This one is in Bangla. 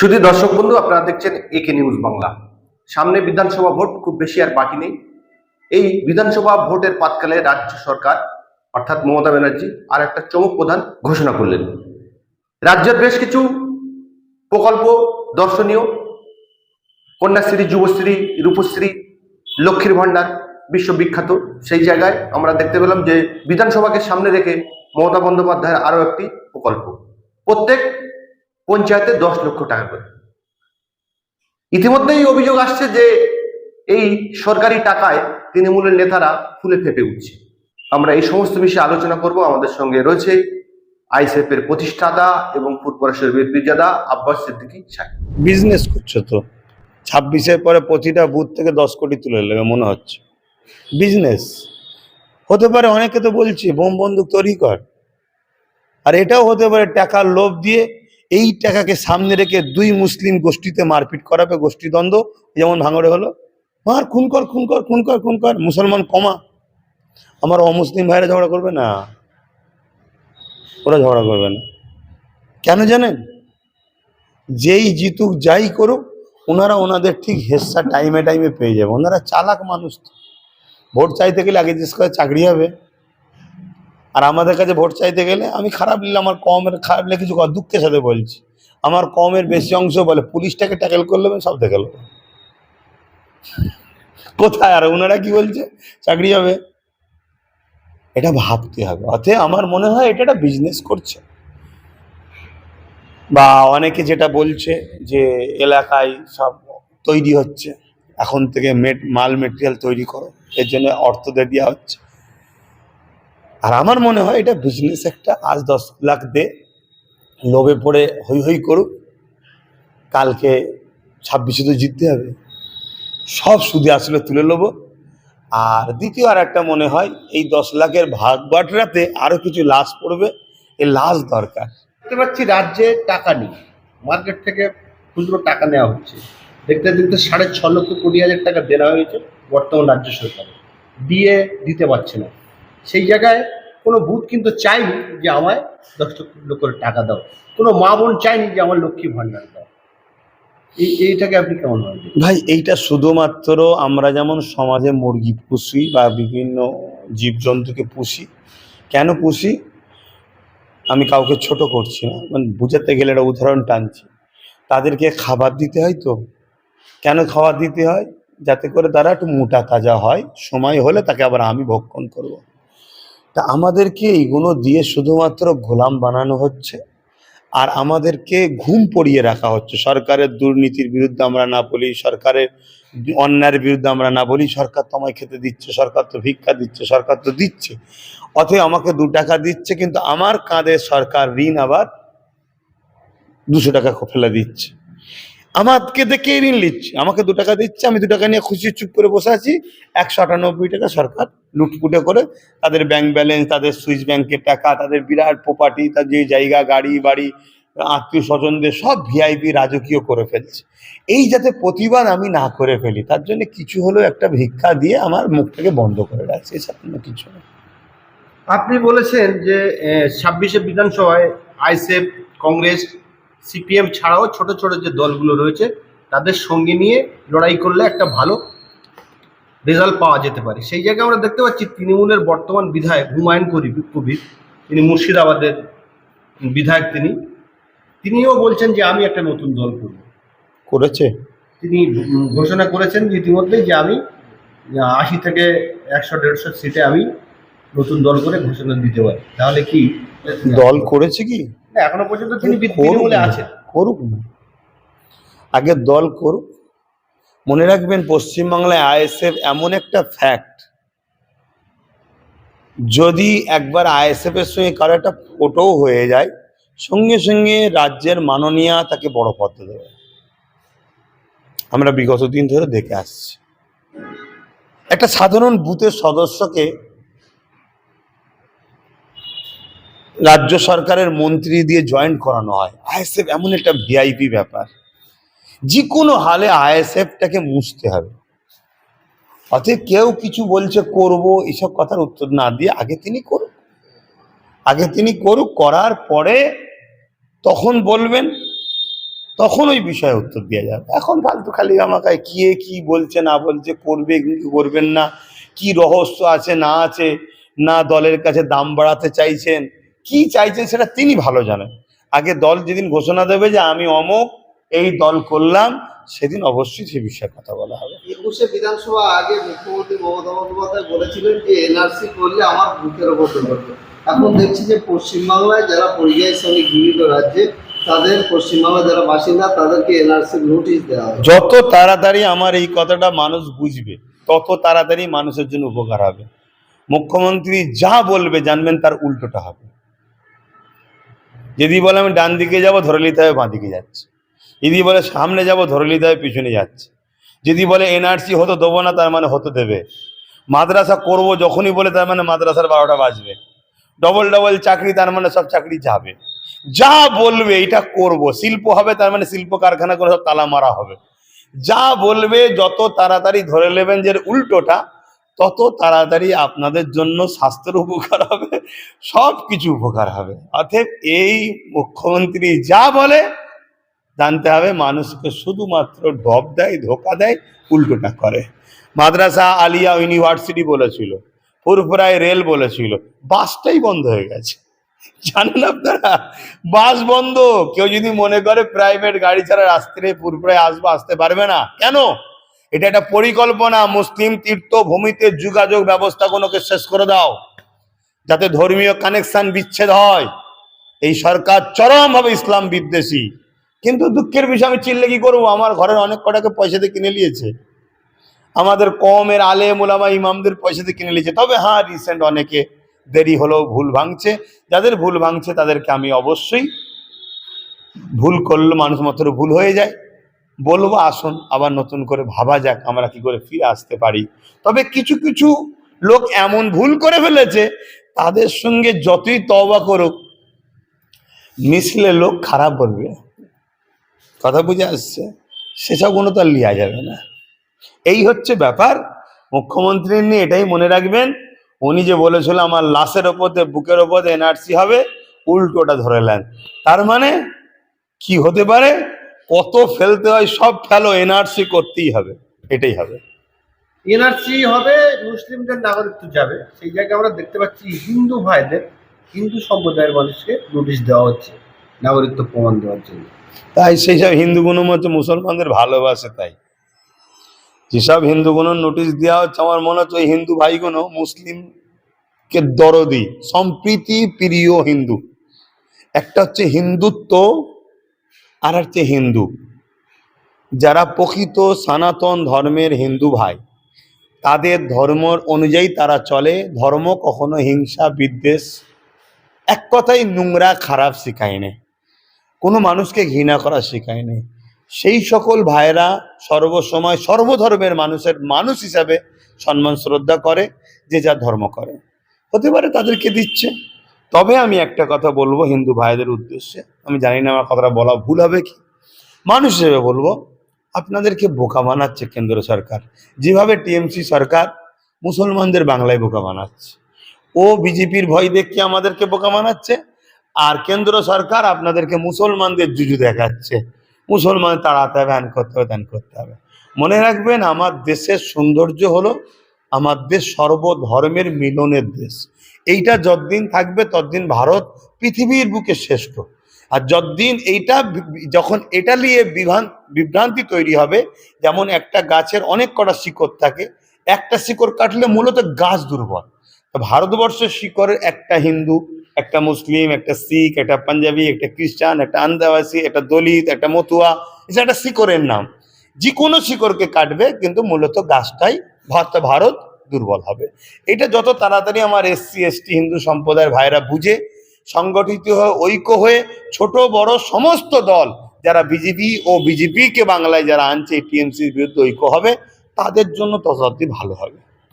শুধু দর্শক বন্ধু, আপনারা দেখছেন একে নিউজ বাংলা। সামনে বিধানসভা ভোট, খুব বেশি আর বাকি নেই। এই বিধানসভা ভোটের পাতকালে রাজ্য সরকার, অর্থাৎ মমতা ব্যানার্জি আর একটা চমক প্রধান ঘোষণা করলেন। রাজ্যের বেশ কিছু প্রকল্প দর্শনীয়, কন্যাশ্রী, যুবশ্রী, রূপশ্রী, লক্ষ্মীর ভাণ্ডার বিশ্ববিখ্যাত। সেই জায়গায় আমরা দেখতে পেলাম যে বিধানসভাকে সামনে রেখে মমতা বন্দ্যোপাধ্যায়ের আরও একটি প্রকল্প। প্রত্যেক পঞ্চায়েতে দশ লক্ষ টাকা করে। ইতিমধ্যেই অভিযোগ আসছে যে এই সরকারি টাকায় তৃণমূলের নেতারা ফুলে ফেপে উঠছে। আমরা এই সমস্ত বিষয়ে আলোচনা করব। আমাদের সঙ্গে রয়েছে আইসেফ এর প্রতিষ্ঠাতা এবং পূর্বরাশের বীরজাদা আব্বাস সিদ্দিকী বিজনেস করছ তো। ছাব্বিশের পরে প্রতিটা বুথ থেকে দশ কোটি তুলে নেবে মনে হচ্ছে। বিজনেস হতে পারে অনেকে তো বলছি, বোম বন্দুক তৈরি কর। আর এটাও হতে পারে টাকার লোভ দিয়ে এই টাকাকে সামনে রেখে দুই মুসলিম গোষ্ঠীতে মারপিট করাবে গোষ্ঠীদ্বন্দ্ব। যেমন ভাঙড়ে হলো। মার, খুন কর খুন কর খুন কর খুন কর। মুসলমান কমা। আমার অমুসলিম ভাইরা ঝগড়া করবে না। ওরা ঝগড়া করবে না। কেন জানেন? যেই জিতুক যাই করুক, ওনারা ওনাদের ঠিক হেসা টাইমে টাইমে পেয়ে যাবে। ওনারা চালাক মানুষ। ভোট চাইতে গেলে আগে জিজ্ঞেস করে, চাকরি হবে? আর আমাদের কাছে ভোট চাইতে গেলে আমি খারাপ নিলে আমার কমের খারাপ নিলে কিছু দুঃখের সাথে বলছি। আমার কমের বেশি অংশ বলে, পুলিশটাকে ট্যাকেল করলে আমি সব দেখে কোথায়? আর ওনারা কি বলছে? চাকরি হবে। এটা ভাবতে হবে। অতএব আমার মনে হয় এটা একটা বিজনেস করছে। বা অনেকে যেটা বলছে যে এলাকায় সব তৈরি হচ্ছে, এখন থেকে মেট মাল মেটেরিয়াল তৈরি করো। এর জন্য অর্থ দিয়ে দেওয়া হচ্ছে। আর আমার মনে হয় এটা বিজনেস একটা আজ দশ লাখ দে লোভে পড়ে হই হই করুক। কালকে ছাব্বিশে তো জিততে হবে। সব সুদে আসলে তুলে নেব। আর দ্বিতীয় আর একটা মনে হয়, এই দশ লাখের ভাগ বাটরাতে আরও কিছু লাশ পড়বে এই লাশ দরকার। দেখতে পাচ্ছি রাজ্যে টাকা নেই। মার্কেট থেকে খুচরো টাকা নেওয়া হচ্ছে। দেখতে দেখতে সাড়ে ছ লক্ষ কোটি হাজার টাকা দেওয়া হয়েছে বর্তমান রাজ্য সরকার। দিয়ে দিতে পারছে না। সেই জায়গায় কোনো বুথ কিন্তু চাইনি যে আমায় দশ লক্ষ টাকা দাও। কোনো মা বোন চাইনি যে আমার লক্ষ্মী ভাণ্ডার দাও। এই, এইটাকে আপনি কেমন ভাই, এইটা শুধুমাত্র আমরা যেমন সমাজে মুরগি পুষি বা বিভিন্ন জীবজন্তুকে পুষি। কেন পুষি? আমি কাউকে ছোট করছি না। মানে বুঝাতে গেলে একটা উদাহরণ টানছি। তাদেরকে খাবার দিতে হয় তো। কেন খাবার দিতে হয়? যাতে করে তারা একটু মোটা তাজা হয়। সময় হলে তাকে আবার আমি ভক্ষণ করব। তা আমাদেরকে এইগুলো দিয়ে শুধুমাত্র গোলাম বানানো হচ্ছে, আর আমাদেরকে ঘুম পড়িয়ে রাখা হচ্ছে। সরকারের দুর্নীতির বিরুদ্ধে আমরা না বলি, সরকারের অন্যায়ের বিরুদ্ধে আমরা না বলি, সরকার তো আমায় খেতে দিচ্ছে, সরকার তো ভিক্ষা দিচ্ছে, সরকার তো দিচ্ছে অথবা আমাকে দু টাকা দিচ্ছে, কিন্তু আমার কাঁধে সরকার ঋণ আবার দুশো টাকা ফেলে দিচ্ছে। আমাকে দেখে ঋণ নিচ্ছে। আমাকে দু টাকা দিচ্ছে, আমি দু টাকা নিয়ে খুশি চুপ করে বসে আছি। একশো আটানব্বই টাকা সরকার লুটপুটে করে তাদের ব্যাংক ব্যালেন্স তাদের সুইস ব্যাংকের টাকা, তাদের বিরাট প্রপার্টি তাদের যে জায়গা, গাড়ি, বাড়ি, আত্মীয় স্বজনদের সব ভিআইপি রাজকীয় করে ফেলছে। এই যাতে প্রতিবাদ আমি না করে ফেলি, তার জন্য কিছু হলেও একটা ভিক্ষা দিয়ে আমার মুখটাকে বন্ধ করে রাখছে এছাড়া কিছু না। আপনি বলেছেন যে ছাব্বিশে বিধানসভায় আইসেফ কংগ্রেস সিপিএম ছাড়াও ছোট ছোট যে দলগুলো রয়েছে তাদের সঙ্গে নিয়ে লড়াই করলে একটা ভালো রেজাল্ট পাওয়া যেতে পারে। সেই জায়গায় আমরা দেখতে পাচ্ছি তৃণমূলের বর্তমান বিধায়ক হুমায়ুন কবির কবির। তিনি মুর্শিদাবাদের বিধায়ক তিনি। তিনিও বলছেন যে আমি একটা নতুন দল করব। করেছে? তিনি ঘোষণা করেছেন যে ইতিমধ্যেই যে আমি আশি থেকে একশো দেড়শো সিটে আমি নতুন দল করে ঘোষণা দিতে পারি। তাহলে কি? দল করেছে কি? এখনও পর্যন্ত তিনি তৃণমূলে আছেন। করুক না। আগে দল করুক। মনে রাখবেন পশ্চিমবাংলায় আইএসএফ এমন একটা ফ্যাক্ট যদি একবার আইএসএফ এর সঙ্গে কারও একটা ফটোও হয়ে যায় সঙ্গে সঙ্গে রাজ্যের মাননীয়া তাকে বড় পদে দেবে। আমরা বিগত দিন ধরে দেখে আসছি। একটা সাধারণ বুথের সদস্যকে রাজ্য সরকারের মন্ত্রী দিয়ে জয়েন্ট করানো হয়। আইএসএফ এমন একটা ভিআইপি ব্যাপার। যে কোনো হালে আইএসএফটাকে মুছতে হবে। অতএব কেউ কিছু বলছে, করব এসব কথার উত্তর না দিয়ে আগে তিনি করুক। আগে তিনি করুক, করার পরে তখন বলবেন, তখন ওই বিষয়ে উত্তর দেওয়া যাবে। এখন ফালতু খালি আমাকে কে কি বলছে, না বলছে, করবে কি করবেন না, কি রহস্য আছে, না আছে, না দলের কাছে দাম বাড়াতে চাইছেন কি চাইছেন সেটা তিনি ভালো জানেন। আগে দল যেদিন ঘোষণা দেবে যে আমি অমুক এই দল করলাম সেদিন অবশ্যই সে বিষয়ে কথা বলা হবে। একুশে বিধানসভা আগে মুখ্যমন্ত্রী মমতা বন্দ্যোপাধ্যায় বলেছিলেন যে এনআরসি করলে আমার বুকের ওপর করবে এখন দেখছি যে পশ্চিমবাংলায় যারা পরিযায়ী শ্রমিক বিভিন্ন রাজ্যে তাদের পশ্চিমবাংলা যারা বাসিন্দা তাদেরকে এনআরসি নোটিশ দেওয়া যত তাড়াতাড়ি আমার এই কথাটা মানুষ বুঝবে তত তাড়াতাড়ি মানুষের জন্য উপকার হবে। মুখ্যমন্ত্রী যা বলবে জানবেন তার উল্টোটা হবে। যদি বলে আমি ডান দিকে যাব, ধরে নিতে হবে বাঁ দিকে যাচ্ছে। যদি বলে সামনে যাব, ধরে নিতে হবে পিছনে যাচ্ছে। যদি বলে এনআরসি হতো দেবো না, তার মানে হতে দেবে। মাদ্রাসা করব যখনই বলে, তার মানে মাদ্রাসার বারোটা বাজবে। ডবল ডবল চাকরি, তার মানে সব চাকরি যাবে। যা বলবে এটা করব। শিল্প হবে, তার মানে শিল্প কারখানা করে সব তালা মারা হবে। যা বলবে, যত তাড়াতাড়ি ধরে নেবেন যে উল্টোটা তত তাড়াতাড়ি আপনাদের জন্য স্বাস্থ্যের উপকার হবে সব কিছু উপকার হবে। অতএব এই মুখ্যমন্ত্রী যা বলে, জানতে হবে মানুষকে শুধুমাত্র ডব দেয়, ধোকা দেয়, উল্টোটা করে। মাদ্রাসা আলিয়া ইউনিভার্সিটি বলেছিল ফুরফুরায় রেল বলেছিল, বাসটাই বন্ধ হয়ে গেছে। জানেন আপনারা? বাস বন্ধ। কেউ যদি মনে করে প্রাইভেট গাড়ি ছাড়া রাস্তায় পুরপুরায় আসব, আসতে পারবে না। কেন? এটা একটা পরিকল্পনা, মুসলিম তীর্থভূমিতে যোগাযোগ ব্যবস্থাগুলোকে শেষ করে দাও, যাতে ধর্মীয় কানেকশন বিচ্ছেদ হয়। এই সরকার চরমভাবে ইসলাম বিদ্বেষী। কিন্তু দুঃখের বিষয়, আমি চিল্লে কি করব? আমার ঘরের অনেক কটাকে পয়সা দিয়ে কিনে নিয়েছে। আমাদের কমের আলে মোলামা ইমামদের পয়সা দিয়ে কিনে নিয়েছে। তবে হ্যাঁ রিসেন্ট অনেকে দেরি হলেও ভুল ভাঙছে। যাদের ভুল ভাঙছে, তাদেরকে আমি অবশ্যই ভুল করলে মানুষ মাত্র ভুল হয়ে যায়। বলব, আসুন, আবার নতুন করে ভাবা যাক, আমরা কি করে ফিরে আসতে পারি। তবে কিছু কিছু লোক এমন ভুল করে ফেলেছে, তাদের সঙ্গে যতই তওবা করুক, মিশলে লোক খারাপ বলবে। কথা বুঝে আসছে? সেসব কোনো তো আর লিয়া যাবে না। এই হচ্ছে ব্যাপার। মুখ্যমন্ত্রী নিয়ে এটাই মনে রাখবেন। উনি যে বলেছিল, আমার লাশের ওপরে বুকের ওপরে এনআরসি হবে, উল্টোটা ধরে নেন। তার মানে কি হতে পারে? কত ফেলতে হয় সব ফেলো এনআরসি করতেই হবে এটাই হবে। এনআরসি হবে মুসলিমদের নাগরিকত্ব যাবে সেই জায়গায় আমরা দেখতে পাচ্ছি হিন্দু ভাইদের হিন্দু সম্প্রদায়ের মানুষকে নোটিশ দেওয়া হচ্ছে নাগরিকত্ব প্রমাণ দেওয়ার জন্য। তাই সেই সব হিন্দুগুলো হচ্ছে মুসলমানদের ভালোবাসে তাই। যেসব হিন্দুগুলো নোটিশ দেওয়া হচ্ছে আমার মনে হচ্ছে ওই হিন্দু ভাইগুলো মুসলিমকে দরদি সম্প্রীতি প্রিয় হিন্দু। একটা হচ্ছে হিন্দুত্ব আর হচ্ছে হিন্দু। যারা প্রকৃত সনাতন ধর্মের হিন্দু ভাই, তাদের ধর্ম অনুযায়ী তারা চলে। ধর্ম কখনো হিংসা, বিদ্বেষ, এক কথাই নোংরা, খারাপ শেখায়নি কোনো মানুষকে ঘৃণা করা শেখায়নি সেই সকল ভাইরা সর্বসময় সর্বধর্মের মানুষের মানুষ হিসাবে সম্মান শ্রদ্ধা করে, যে যা ধর্ম করে। হতে পারে তাদেরকে দিচ্ছে। তবে আমি একটা কথা বলব হিন্দু ভাইদের উদ্দেশ্যে। আমি জানি না আমার কথাটা বলা ভুল হবে কি। মানুষ হিসেবে বলব, আপনাদেরকে বোকা বানাচ্ছে কেন্দ্র সরকার। যেভাবে টিএমসি সরকার মুসলমানদের বাংলায় বোকা বানাচ্ছে, ও বিজেপির ভয় দেখিয়ে আমাদেরকে বোকা বানাচ্ছে, আর কেন্দ্র সরকার আপনাদেরকে মুসলমানদের জুজু দেখাচ্ছে। মুসলমান তাড়াতে হবে হ্যান করতে হবে ত্যান করতে হবে। মনে রাখবেন, আমার দেশের সৌন্দর্য হলো আমার দেশ সর্বধর্মের মিলনের দেশ। এইটা যতদিন থাকবে, ততদিন ভারত পৃথিবীর বুকে শ্রেষ্ঠ। আর যতদিন এইটা যখন এটা নিয়ে বিভ্রান বিভ্রান্তি তৈরি হবে, যেমন একটা গাছের অনেক কটা শিকড় থাকে, একটা শিকড় কাটলে মূলত গাছ দুর্বল। ভারতবর্ষের শিকড়ের একটা হিন্দু, একটা মুসলিম, একটা শিখ, একটা পাঞ্জাবি, একটা খ্রিস্টান, একটা আন্দাবাসী, একটা দলিত, একটা মতুয়া এটা একটা শিকড়ের নাম। যে কোনো শিকড়কে কাটবে, কিন্তু মূলত গাছটাই ভারত ভারত দুর্বল হবে। এটা যত তাড়াতাড়ি আমার এসসি, এসটি হিন্দু সম্প্রদায়ের ভাইরা বুঝে, সংগঠিত হয়ে, ঐক্য হয়ে, ছোট, বড় সমস্ত দল যারা বিজেপি ও বিজেপিকে বাংলায় যারা আনছে, টিএমসির বিরুদ্ধে ঐক্য হবে, তাদের জন্য তত ভালো হবে।